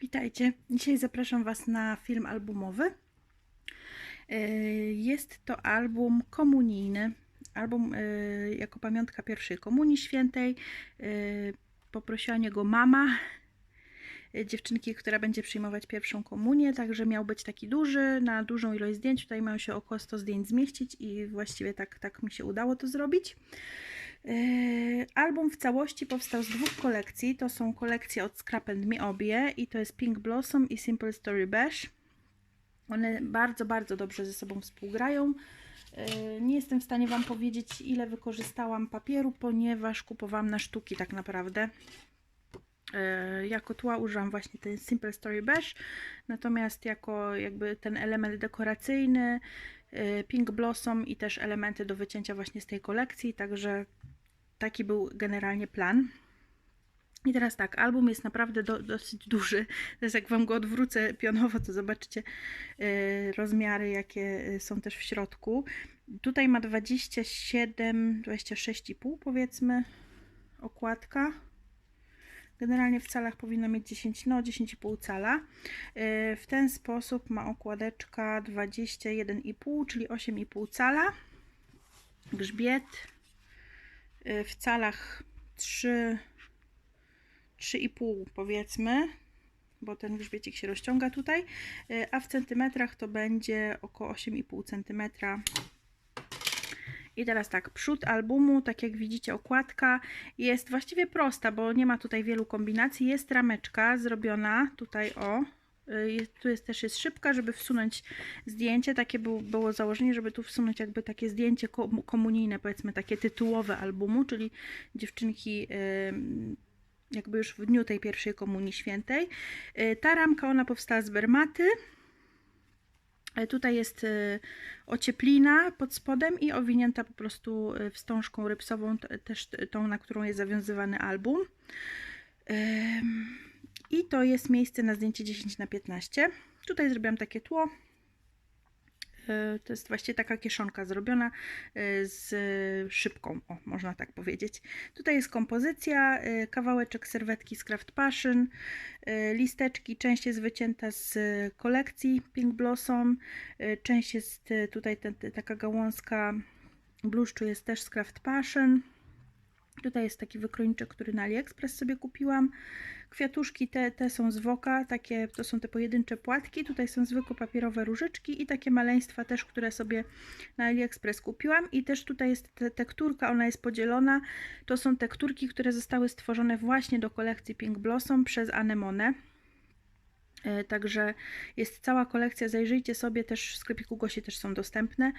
Witajcie. Dzisiaj zapraszam Was na film albumowy. Yy, Jest to album komunijny. Album yy, jako pamiątka pierwszej komunii świętej. Yy, Poprosiła niego mama dziewczynki, która będzie przyjmować pierwszą komunię, także miał być taki duży, na dużą ilość zdjęć. Tutaj mają się około 100 zdjęć zmieścić i właściwie tak, tak mi się udało to zrobić. Yy, Album w całości powstał z dwóch kolekcji. To są kolekcje od Scrap and Me obie i to jest Pink Blossom i Simple Story Beige. One bardzo, bardzo dobrze ze sobą współgrają. Yy, Nie jestem w stanie Wam powiedzieć, ile wykorzystałam papieru, ponieważ kupowałam na sztuki tak naprawdę. Yy, Jako tła użyłam właśnie ten Simple Story Beige, natomiast jako jakby ten element dekoracyjny, Pink Blossom i też elementy do wycięcia właśnie z tej kolekcji, także taki był generalnie plan. I teraz tak, album jest naprawdę do, dosyć duży. Teraz jak Wam go odwrócę pionowo, to zobaczycie yy, rozmiary, jakie y, są też w środku. Tutaj ma 27, 26,5 powiedzmy okładka. Generalnie w calach powinno mieć 10, no 10,5 cala. Yy, W ten sposób ma okładeczka 21,5, czyli 8,5 cala. Grzbiet w calach 3, 3,5 powiedzmy, bo ten grzbiecik się rozciąga tutaj, yy, a w centymetrach to będzie około 8,5 centymetra. I teraz tak, przód albumu, tak jak widzicie, okładka jest właściwie prosta, bo nie ma tutaj wielu kombinacji. Jest rameczka zrobiona tutaj o. jest- Tu jest też jest szybka, żeby wsunąć zdjęcie. Takie był, było założenie, żeby tu wsunąć jakby takie zdjęcie komu- komunijne, powiedzmy takie tytułowe albumu, czyli dziewczynki jakby już w dniu tej pierwszej komunii świętej. Y, Ta ramka, ona powstała z bermaty. E, Tutaj jest e, ocieplina pod spodem i owinięta po prostu e, wstążką rypsową, też tą, na którą jest zawiązywany album. I to jest miejsce na zdjęcie 10 na 15. Tutaj zrobiłam takie tło. E, To jest właściwie taka kieszonka zrobiona e, z szybką, o, można tak powiedzieć. Tutaj jest kompozycja, e, kawałeczek serwetki z Craft Passion, listeczki, część jest wycięta z kolekcji Pink Blossom, część jest tutaj taka gałązka bluszczu jest też z Craft Passion. Tutaj jest taki wykrojniczek, który na AliExpress sobie kupiłam. Kwiatuszki te, te są z Woka, takie, to są te pojedyncze płatki. Tutaj są zwykłe papierowe różyczki i takie maleństwa też, które sobie na AliExpress kupiłam. I też tutaj jest te, tekturka, ona jest podzielona. To są tekturki, które zostały stworzone właśnie do kolekcji Pink Blossom przez Anemone. E, Także jest cała kolekcja, zajrzyjcie sobie, też w sklepiku Gosi też są dostępne,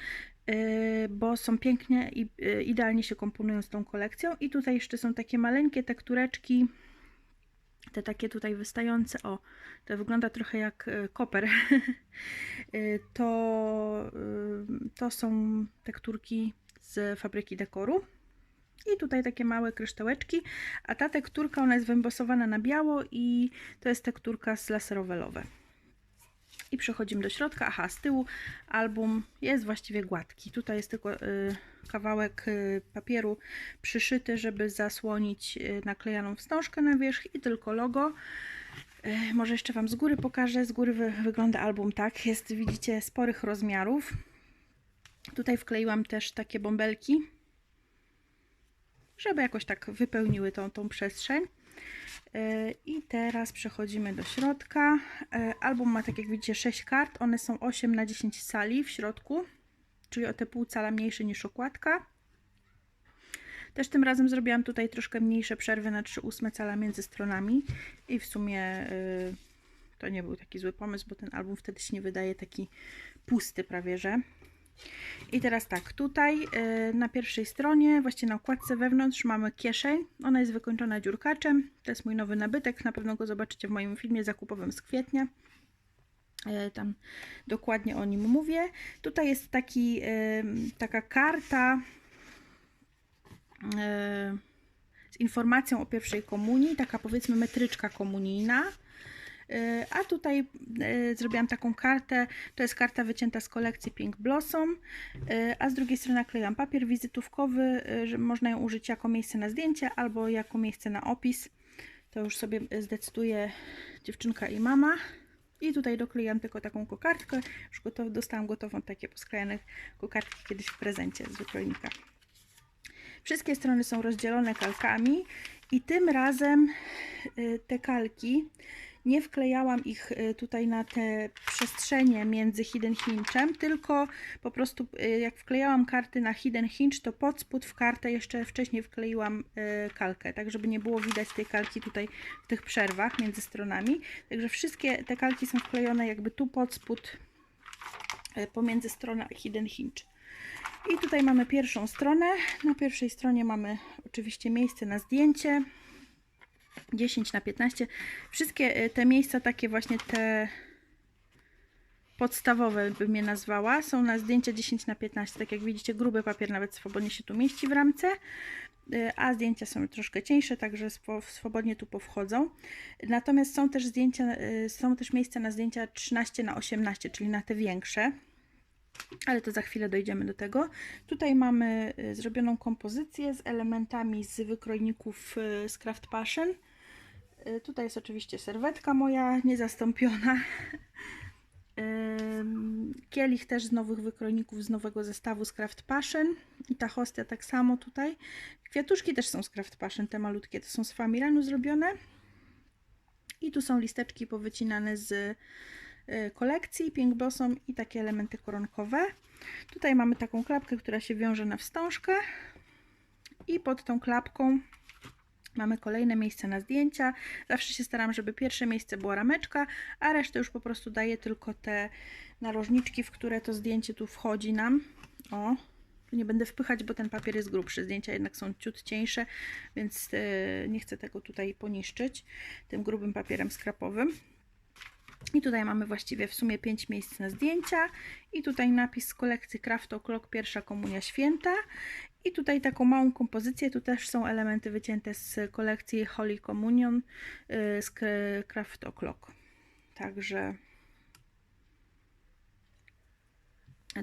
e, bo są pięknie i e, idealnie się komponują z tą kolekcją. I tutaj jeszcze są takie maleńkie tektureczki, te takie tutaj wystające, o, to wygląda trochę jak e, koper. E, to, e, to są tekturki z fabryki dekoru. I tutaj takie małe kryształeczki, a ta tekturka ona jest wyembosowana na biało i to jest tekturka z laserowelowe. I przechodzimy do środka. Aha, z tyłu album jest właściwie gładki. Tutaj jest tylko y, kawałek y, papieru przyszyty, żeby zasłonić y, naklejaną wstążkę na wierzch i tylko logo. Może jeszcze Wam z góry pokażę. Z góry wy, wygląda album tak. Jest, widzicie, sporych rozmiarów. Tutaj wkleiłam też takie bąbelki żeby jakoś tak wypełniły tą, tą przestrzeń. Yy, I teraz przechodzimy do środka. Yy, Album ma, tak jak widzicie, 6 kart. One są 8 na 10 cali w środku, czyli o te pół cala mniejsze niż okładka. Też tym razem zrobiłam tutaj troszkę mniejsze przerwy na 3 ósme cala między stronami i w sumie yy, to nie był taki zły pomysł, bo ten album wtedy się nie wydaje taki pusty prawie, że. I teraz tak, tutaj y, na pierwszej stronie, właśnie na okładce wewnątrz mamy kieszeń. Ona jest wykończona dziurkaczem. To jest mój nowy nabytek. Na pewno go zobaczycie w moim filmie zakupowym z kwietnia. Y, Tam dokładnie o nim mówię. Tutaj jest taki, y, taka karta z informacją o pierwszej komunii, taka powiedzmy metryczka komunijna. Y, A tutaj y, zrobiłam taką kartę, to jest karta wycięta z kolekcji Pink Blossom, y, a z drugiej strony naklejam papier wizytówkowy, że można ją użyć jako miejsce na zdjęcie albo jako miejsce na opis. To już sobie zdecyduje dziewczynka i mama. I tutaj doklejam tylko taką kokardkę. Już gotow, dostałam gotową takie posklejane kokardki kiedyś w prezencie z wykrojnika. Wszystkie strony są rozdzielone kalkami i tym razem te kalki nie wklejałam ich y, tutaj na te przestrzenie między hidden hinge'em, tylko po prostu y, jak wklejałam karty na hidden hinge, to pod spód w kartę jeszcze wcześniej wkleiłam kalkę, tak żeby nie było widać tej kalki tutaj w tych przerwach między stronami. Także wszystkie te kalki są wklejone jakby tu pod spód pomiędzy stronę hidden hinge. I tutaj mamy pierwszą stronę. Na pierwszej stronie mamy oczywiście miejsce na zdjęcie. 10 na 15. Wszystkie e, te miejsca, takie właśnie te podstawowe bym je nazwała, są na zdjęcia 10 na 15. Tak jak widzicie, gruby papier nawet swobodnie się tu mieści w ramce, e, a zdjęcia są troszkę cieńsze, także swobodnie tu powchodzą. Natomiast są też zdjęcia, e, są też miejsca na zdjęcia 13 na 18, czyli na te większe ale to za chwilę dojdziemy do tego. Tutaj mamy y, zrobioną kompozycję z elementami z wykrojników y, z Craft Passion. Y, tutaj jest oczywiście serwetka moja niezastąpiona. Kielich też z nowych wykrojników, z nowego zestawu z Craft Passion. I ta hostia tak samo tutaj. Kwiatuszki też są z Craft Passion, te malutkie. To są z Famiranu zrobione. I tu są listeczki powycinane z kolekcji Pink Blossom i takie elementy koronkowe. Tutaj mamy taką klapkę, która się wiąże na wstążkę i pod tą klapką mamy kolejne miejsce na zdjęcia. Zawsze się staram, żeby pierwsze miejsce była rameczka, a resztę już po prostu daję tylko te narożniczki, w które to zdjęcie tu wchodzi nam. O, nie będę wpychać, bo ten papier jest grubszy. Zdjęcia jednak są ciut cieńsze, więc y, nie chcę tego tutaj poniszczyć tym grubym papierem skrapowym. I tutaj mamy właściwie w sumie 5 miejsc na zdjęcia. I tutaj napis z kolekcji Craft O'Clock Pierwsza Komunia Święta. I tutaj taką małą kompozycję. Tu też są elementy wycięte z kolekcji Holy Communion y, z Craft O'Clock. Także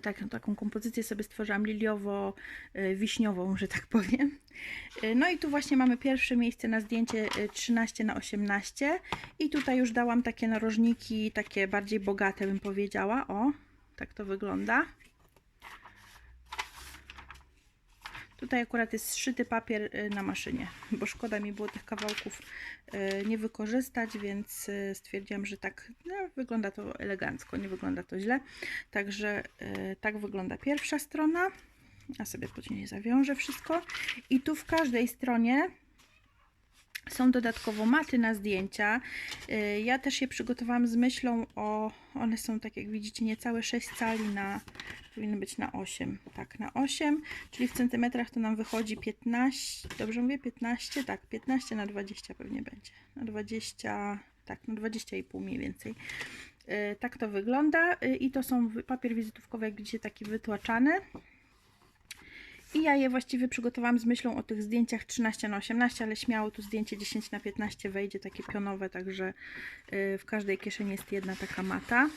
tak, taką kompozycję sobie stworzyłam liliowo-wiśniową, że tak powiem. No i tu właśnie mamy pierwsze miejsce na zdjęcie 13 na 18 i tutaj już dałam takie narożniki, takie bardziej bogate bym powiedziała. O, tak to wygląda. Tutaj akurat jest zszyty papier y, na maszynie, bo szkoda mi było tych kawałków y, nie wykorzystać, więc y, stwierdziłam, że tak no, wygląda to elegancko, nie wygląda to źle. Także tak wygląda pierwsza strona. Ja sobie później zawiążę wszystko. I tu w każdej stronie są dodatkowo maty na zdjęcia. Ja też je przygotowałam z myślą o... One są, tak jak widzicie, niecałe 6 cali na powinny być na 8. Tak, na 8, czyli w centymetrach to nam wychodzi 15, dobrze mówię, 15? Tak, 15 na 20 pewnie będzie. Na 20, tak, na 20,5 mniej więcej. Yy, tak to wygląda yy, i to są papier wizytówkowy, jak widzicie, taki wytłaczany. I ja je właściwie przygotowałam z myślą o tych zdjęciach 13 na 18, ale śmiało tu zdjęcie 10 na 15 wejdzie, takie pionowe, także yy, w każdej kieszeni jest jedna taka mata.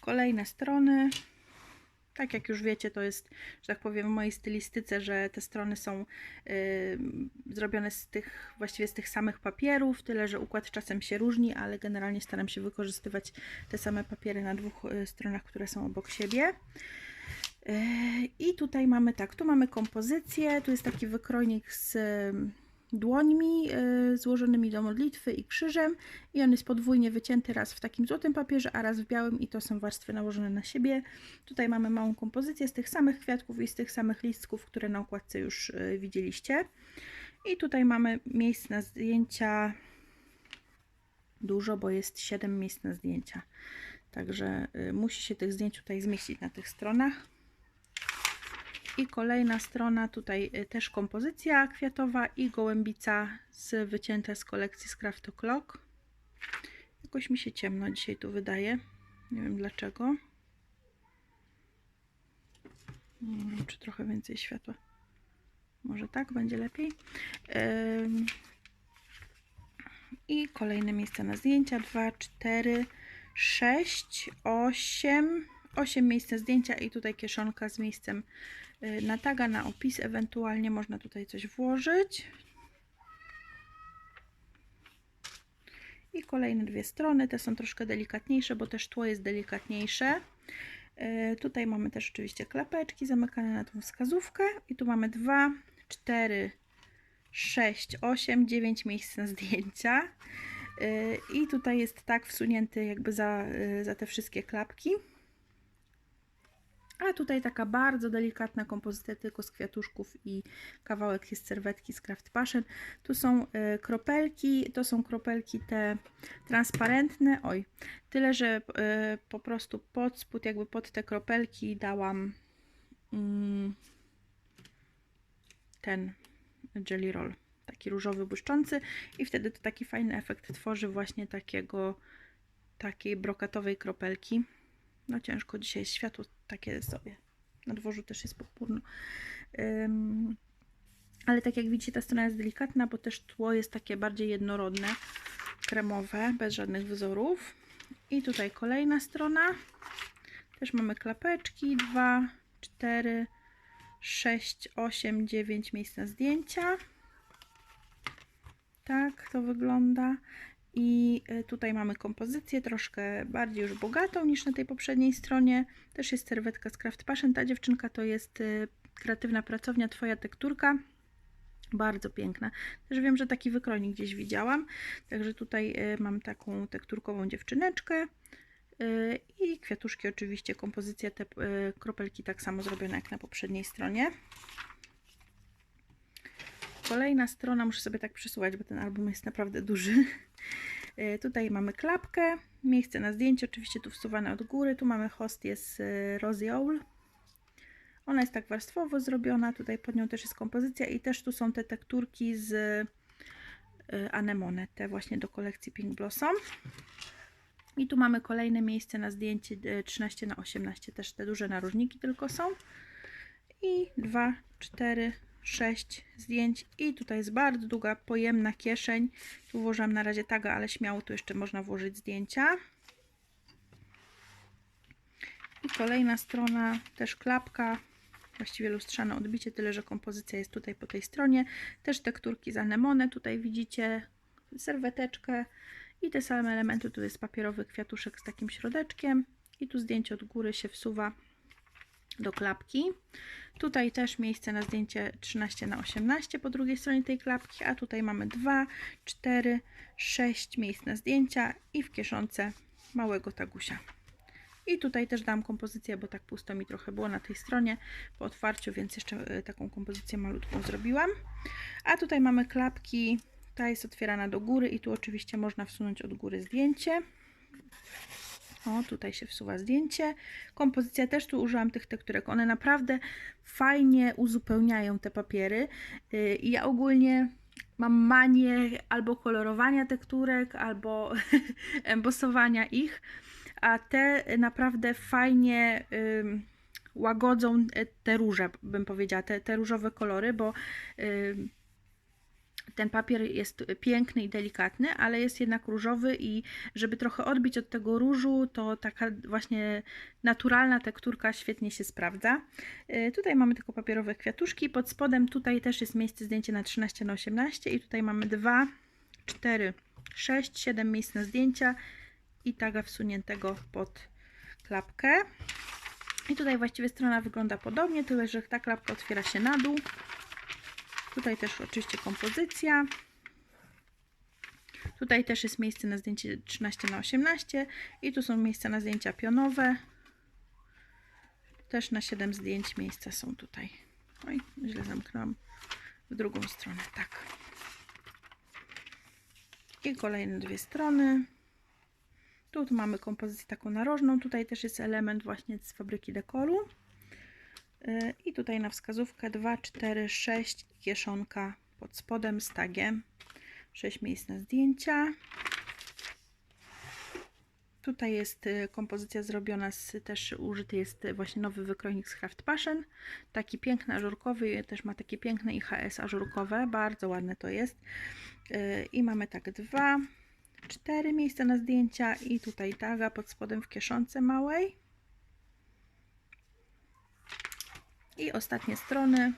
Kolejne strony. Tak jak już wiecie, to jest, że tak powiem, w mojej stylistyce, że te strony są y, zrobione z tych, właściwie z tych samych papierów, tyle że układ czasem się różni, ale generalnie staram się wykorzystywać te same papiery na dwóch y, stronach, które są obok siebie. Y, I tutaj mamy tak, tu mamy kompozycję, tu jest taki wykrojnik z dłońmi y, złożonymi do modlitwy i krzyżem i on jest podwójnie wycięty raz w takim złotym papierze, a raz w białym i to są warstwy nałożone na siebie. Tutaj mamy małą kompozycję z tych samych kwiatków i z tych samych listków, które na okładce już y, widzieliście. I tutaj mamy miejsc na zdjęcia dużo, bo jest 7 miejsc na zdjęcia. Także musi się tych zdjęć tutaj zmieścić na tych stronach. I kolejna strona, tutaj y, też kompozycja kwiatowa i gołębica z, wycięta z kolekcji z Craft O'Clock. Jakoś mi się ciemno dzisiaj tu wydaje. Nie wiem dlaczego. Nie wiem, czy trochę więcej światła. Może tak będzie lepiej. I kolejne miejsca na zdjęcia. 2, 4, 6, 8. 8 miejsc na zdjęcia i tutaj kieszonka z miejscem Y, na taga, na opis, ewentualnie można tutaj coś włożyć. I kolejne dwie strony, te są troszkę delikatniejsze, bo też tło jest delikatniejsze. Y, tutaj mamy też oczywiście klapeczki zamykane na tą wskazówkę i tu mamy 2, 4, 6, 8, 9 miejsc na zdjęcia. Y, I tutaj jest tak wsunięty jakby za, za te wszystkie klapki. A tutaj taka bardzo delikatna kompozycja tylko z kwiatuszków i kawałek jest serwetki z Craft Passion. Tu są e, kropelki, to są kropelki te transparentne. Oj, tyle, że e, po prostu pod spód, jakby pod te kropelki dałam mm, ten jelly roll, taki różowy, błyszczący i wtedy to taki fajny efekt tworzy właśnie takiego takiej brokatowej kropelki. No ciężko dzisiaj światło takie sobie. Na dworzu też jest pochmurno. Ym, ale tak jak widzicie, ta strona jest delikatna, bo też tło jest takie bardziej jednorodne, kremowe, bez żadnych wzorów. I tutaj kolejna strona. Też mamy klapeczki. 2, 4, 6, 8, 9 miejsc na zdjęcia. Tak to wygląda. I y, tutaj mamy kompozycję troszkę bardziej już bogatą niż na tej poprzedniej stronie. Też jest serwetka z Craft Passion. Ta dziewczynka to jest y, kreatywna pracownia Twoja tekturka. Bardzo piękna. Też wiem, że taki wykrojnik gdzieś widziałam. Także tutaj y, mam taką tekturkową dziewczyneczkę. I kwiatuszki oczywiście, kompozycja, te kropelki tak samo zrobione jak na poprzedniej stronie. Kolejna strona, muszę sobie tak przesuwać, bo ten album jest naprawdę duży. Y, Tutaj mamy klapkę, miejsce na zdjęcie, oczywiście tu wsuwane od góry. Tu mamy host, jest y, Rosie Owl. Ona jest tak warstwowo zrobiona, tutaj pod nią też jest kompozycja i też tu są te tekturki z y, Anemone, te właśnie do kolekcji Pink Blossom. I tu mamy kolejne miejsce na zdjęcie y, 13 na 18 też te duże narożniki tylko są. I 2, 4, 6 zdjęć i tutaj jest bardzo długa, pojemna kieszeń. Tu włożyłam na razie taga, ale śmiało tu jeszcze można włożyć zdjęcia. I kolejna strona, też klapka, właściwie lustrzane odbicie, tyle że kompozycja jest tutaj po tej stronie. Też tekturki z anemone, tutaj widzicie serweteczkę i te same elementy, tu jest papierowy kwiatuszek z takim środeczkiem i tu zdjęcie od góry się wsuwa do klapki. Tutaj też miejsce na zdjęcie 13 na 18 po drugiej stronie tej klapki, a tutaj mamy 2, 4, 6 miejsc na zdjęcia i w kieszonce małego tagusia. I tutaj też dam kompozycję, bo tak pusto mi trochę było na tej stronie po otwarciu, więc jeszcze e, taką kompozycję malutką zrobiłam. A tutaj mamy klapki, ta jest otwierana do góry i tu oczywiście można wsunąć od góry zdjęcie. O, tutaj się wsuwa zdjęcie. Kompozycja też tu użyłam tych tekturek. One naprawdę fajnie uzupełniają te papiery. Yy, I ja ogólnie mam manię albo kolorowania tekturek, albo embosowania ich, a te naprawdę fajnie łagodzą te róże, bym powiedziała, te, te różowe kolory, bo ten papier jest piękny i delikatny, ale jest jednak różowy i żeby trochę odbić od tego różu, to taka właśnie naturalna tekturka świetnie się sprawdza. Yy, Tutaj mamy tylko papierowe kwiatuszki, pod spodem tutaj też jest miejsce zdjęcie na 13 na 18 i tutaj mamy 2, 4, 6, 7 miejsc na zdjęcia i taga wsuniętego pod klapkę. I tutaj właściwie strona wygląda podobnie, tyle że ta klapka otwiera się na dół. Tutaj też oczywiście kompozycja. Tutaj też jest miejsce na zdjęcie 13 na 18 i tu są miejsca na zdjęcia pionowe. Też na 7 zdjęć miejsca są tutaj. Oj, źle zamknęłam w drugą stronę, tak. I kolejne dwie strony. Tu, tu mamy kompozycję taką narożną. Tutaj też jest element właśnie z fabryki dekoru. Yy, I tutaj na wskazówkę 2, 4, 6 kieszonka pod spodem z tagiem. 6 miejsc na zdjęcia. Tutaj jest y, kompozycja zrobiona z, też użyty jest właśnie nowy wykrojnik z Craft Passion. Taki piękny ażurkowy, też ma takie piękne IHS ażurkowe, bardzo ładne to jest. Yy, I mamy tak dwa, cztery miejsca na zdjęcia i tutaj taga pod spodem w kieszonce małej. I ostatnie strony.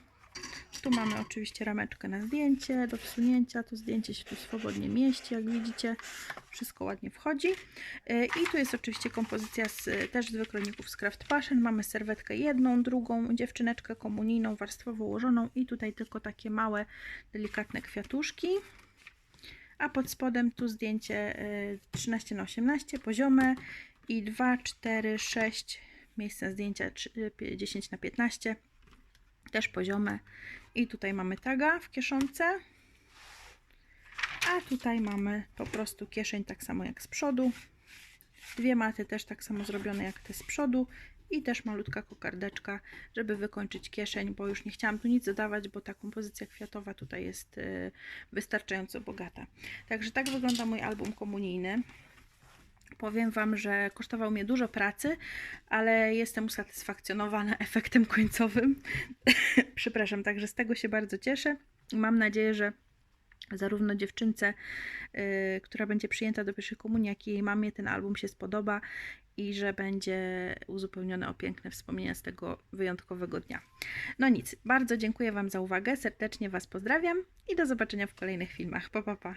Tu mamy oczywiście rameczkę na zdjęcie do wsunięcia. To zdjęcie się tu swobodnie mieści, jak widzicie. Wszystko ładnie wchodzi. Yy, I tu jest oczywiście kompozycja z, też z wykrojników z Craft Passion. Mamy serwetkę jedną, drugą, dziewczyneczkę komunijną, warstwowo ułożoną i tutaj tylko takie małe, delikatne kwiatuszki. A pod spodem tu zdjęcie y, 13 na 18 poziome i 2, 4, 6 miejsce zdjęcia trzy- y, 10 na 15 też poziome i tutaj mamy taga w kieszonce a tutaj mamy po prostu kieszeń tak samo jak z przodu dwie maty też tak samo zrobione jak te z przodu i też malutka kokardeczka, żeby wykończyć kieszeń, bo już nie chciałam tu nic dodawać, bo ta kompozycja kwiatowa tutaj jest y, wystarczająco bogata. Także tak wygląda mój album komunijny. Powiem Wam, że kosztował mnie dużo pracy, ale jestem usatysfakcjonowana efektem końcowym. Przepraszam, także z tego się bardzo cieszę. Mam nadzieję, że zarówno dziewczynce, y, która będzie przyjęta do pierwszej komunii, jak i jej mamie ten album się spodoba i że będzie uzupełnione o piękne wspomnienia z tego wyjątkowego dnia. No nic, bardzo dziękuję Wam za uwagę, serdecznie Was pozdrawiam i do zobaczenia w kolejnych filmach. Pa, pa, pa.